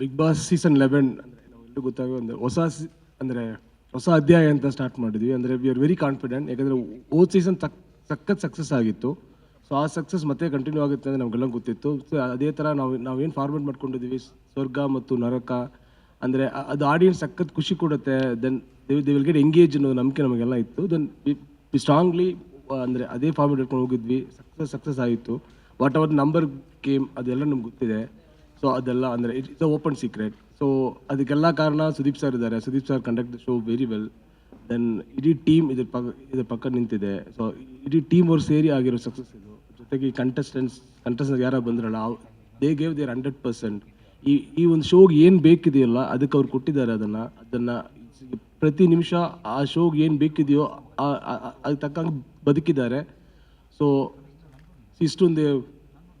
Big boss season eleven ಅಂದರೆ, ನಾವು ಎಲ್ಲರೂ ಗೊತ್ತಾಗೋ ಒಂದು ಹೊಸ ಅಂದರೆ ಹೊಸ ಅಧ್ಯಾಯ ಅಂತ ಸ್ಟಾರ್ಟ್ ಮಾಡಿದ್ವಿ. ಅಂದರೆ ವಿ ಆರ್ ವೆರಿ ಕಾನ್ಫಿಡೆಂಟ್ ಯಾಕಂದರೆ ಓದ್ ಸೀಸನ್ ತಕ್ ಸಖತ್ ಸಕ್ಸಸ್ ಆಗಿತ್ತು. ಸೊ ಆ ಸಕ್ಸಸ್ ಮತ್ತೆ ಕಂಟಿನ್ಯೂ ಆಗುತ್ತೆ ಅಂತ ನಮಗೆಲ್ಲ ಗೊತ್ತಿತ್ತು. ಸೊ ಅದೇ ಥರ ನಾವು, ನಾವೇನು ಫಾರ್ಮೇಟ್ ಮಾಡ್ಕೊಂಡಿದ್ದೀವಿ ಸ್ವರ್ಗ ಮತ್ತು ನರಕ. ಅಂದರೆ ಅದು ಆಡಿಯನ್ಸ್ ಸಖತ್ ಖುಷಿ ಕೊಡುತ್ತೆ. Then they will get engage ಅನ್ನೋ ನಂಬಿಕೆ ನಮಗೆಲ್ಲ ಇತ್ತು. ದೆನ್ ವಿ ಸ್ಟ್ರಾಂಗ್ಲಿ ಅಂದರೆ ಅದೇ ಫಾರ್ಮೇಟ್ ಇಟ್ಕೊಂಡು ಹೋಗಿದ್ವಿ. ಸಕ್ಸಸ್ ಸಕ್ಸಸ್ ಆಯಿತು ವಾಟ್ ಅವರ್ ನಂಬರ್ ಗೇಮ್ ಅದೆಲ್ಲ ನಮ್ಗೆ ಗೊತ್ತಿದೆ. ಸೊ ಅದೆಲ್ಲ ಅಂದರೆ it it's a open secret so ಅದಕ್ಕೆಲ್ಲ ಕಾರಣ ಸುದೀಪ್ ಸರ್ ಇದ್ದಾರೆ. Sudeep sir conduct show very well then ಇಡೀ ಟೀಮ್ ಇದ್ರ ಪಕ್ಕ ಇದ್ರ ಪಕ್ಕ ನಿಂತಿದೆ. ಸೊ ಇಡೀ ಟೀಮ್ ಅವ್ರು ಸೇರಿ ಆಗಿರೋ ಸಕ್ಸಸ್ ಇದು. ಜೊತೆಗೆ ಈ ಕಂಟೆಸ್ಟೆಂಟ್ಸ್ ಕಂಟೆಸ್ಟೆಂಟ್ಸ್ ಯಾರು ಬಂದ್ರಲ್ಲ they gave their hundred percent ಈ ಈ ಒಂದು ಶೋಗೆ ಏನು ಬೇಕಿದೆಯಲ್ಲ, ಅದಕ್ಕೆ ಅವ್ರು ಕೊಟ್ಟಿದ್ದಾರೆ ಅದನ್ನು. ಅದನ್ನು ಪ್ರತಿ ನಿಮಿಷ ಆ ಶೋಗೆ ಏನು ಬೇಕಿದೆಯೋ ಅದಕ್ಕೆ ತಕ್ಕಂಗೆ ಬದುಕಿದ್ದಾರೆ. ಸೊ ಇಷ್ಟೊಂದು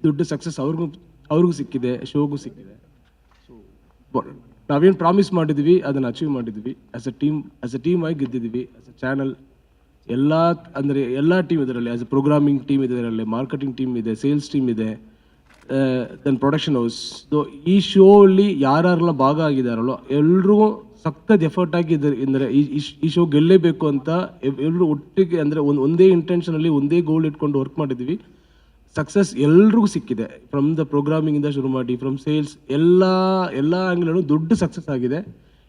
ದೊಡ್ಡ ಸಕ್ಸಸ್ ಅವ್ರಿಗೂ ಅವ್ರಿಗೂ ಸಿಕ್ಕಿದೆ, ಶೋಗೂ ಸಿಕ್ಕಿದೆ. ಸೊ ನಾವೇನು ಪ್ರಾಮಿಸ್ ಮಾಡಿದ್ವಿ, ಅದನ್ನು ಅಚೀವ್ ಮಾಡಿದ್ವಿ. As a team as a team ಆಗಿ ಗೆದ್ದಿದ್ವಿ. ಆಸ್ ಅ ಚಾನಲ್ ಎಲ್ಲ, ಅಂದರೆ ಎಲ್ಲ ಟೀಮ್ ಇದರಲ್ಲಿ ಆಸ್ ಅ ಪ್ರೋಗ್ರಾಮಿಂಗ್ ಟೀಮ್ ಇದೆ ಇದರಲ್ಲಿ ಮಾರ್ಕೆಟಿಂಗ್ ಟೀಮ್ ಇದೆ ಸೇಲ್ಸ್ ಟೀಮ್ ಇದೆ ದೆನ್ ಪ್ರೊಡಕ್ಷನ್ ಹೌಸ್ ಸೊ ಈ ಶೋ ಅಲ್ಲಿ ಯಾರ್ಯಾರೆಲ್ಲ ಭಾಗ ಆಗಿದಾರಲ್ಲೋ ಎಲ್ರಿಗೂ ಸಖತ್ ಎಫರ್ಟ್ ಆಗಿದ್ದಾರೆ ಅಂದರೆ ಈ ಶೋ ಗೆಲ್ಲೇಬೇಕು ಅಂತ ಎಲ್ಲರೂ ಒಟ್ಟಿಗೆ, ಅಂದರೆ ಒಂದು, ಒಂದೇ ಇಂಟೆನ್ಷನಲ್ಲಿ ಒಂದೇ ಗೋಲ್ ಇಟ್ಕೊಂಡು ವರ್ಕ್ ಮಾಡಿದ್ವಿ. ಸಕ್ಸಸ್ ಎಲ್ರಿಗೂ ಸಿಕ್ಕಿದೆ. ಫ್ರಮ್ ದ ಪ್ರೋಗ್ರಾಮಿಂಗಿಂದ ಶುರು ಮಾಡಿ ಫ್ರಮ್ ಸೇಲ್ಸ್ ಎಲ್ಲ ಎಲ್ಲ ಆ್ಯಂಗ್ಲಲ್ಲೂ ದೊಡ್ಡ ಸಕ್ಸಸ್ ಆಗಿದೆ.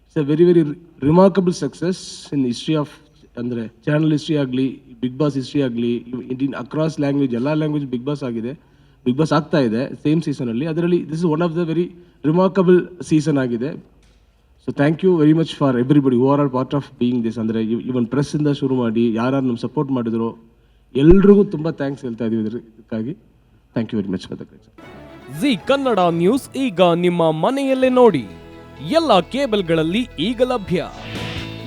It's a very very remarkable success in history of ಅಂದರೆ ಚಾನಲ್ ಹಿಸ್ಟ್ರಿ ಆಗಲಿ ಬಿಗ್ ಬಾಸ್ ಹಿಸ್ಟ್ರಿ ಆಗಲಿ ಇಂಡಿಯನ್ ಅಕ್ರಾಸ್ ಲ್ಯಾಂಗ್ವೇಜ್ ಎಲ್ಲ ಲ್ಯಾಂಗ್ವೇಜ್ ಬಿಗ್ ಬಾಸ್ ಆಗಿದೆ. ಬಿಗ್ ಬಾಸ್ ಆಗ್ತಾ ಇದೆ ಸೇಮ್ ಸೀಸನಲ್ಲಿ ಅದರಲ್ಲಿ this is one of the very remarkable season ಆಗಿದೆ. So thank you very much for everybody overall part of being this ಅಂದರೆ even ಪ್ರೆಸ್ಸಿಂದ ಶುರು ಮಾಡಿ ಯಾರು ನಮ್ಮ ಸಪೋರ್ಟ್ ಮಾಡಿದ್ರು ಎಲ್ರಿಗೂ ತುಂಬ ಥ್ಯಾಂಕ್ಸ್ ಹೇಳ್ತಾ ಇದೀವಿ ಇದಕ್ಕಾಗಿ. Thank you very much for the Zee Kannada news ಈಗ ನಿಮ್ಮ ಮನೆಯಲ್ಲೇ ನೋಡಿ. ಎಲ್ಲ ಕೇಬಲ್ಗಳಲ್ಲಿ ಈಗ ಲಭ್ಯ.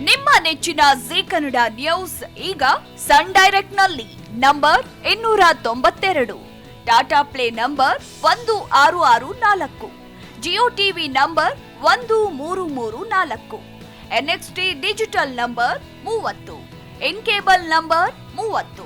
ನಿಮ್ಮ ನೆಚ್ಚಿನ ಜಿ ಕನ್ನಡ ನ್ಯೂಸ್ ಈಗ ಸನ್ ಡೈರೆಕ್ಟ್ನಲ್ಲಿ ನಂಬರ್ ಇನ್ನೂರ ತೊಂಬತ್ತೆರಡು. ಟಾಟಾ ಪ್ಲೇ ನಂಬರ್ ಒಂದು ಆರು ಆರು ನಾಲ್ಕು. ಜಿಯೋ ಟಿವಿ ನಂಬರ್ ಒಂದು ಮೂರು ಮೂರು ನಾಲ್ಕು. ಎನ್ಎಕ್ಸ್ಟಿ ಡಿಜಿಟಲ್ ನಂಬರ್ ಮೂವತ್ತು. ಇನ್ ಕೇಬಲ್ ನಂಬರ್ ಮೂವತ್ತು.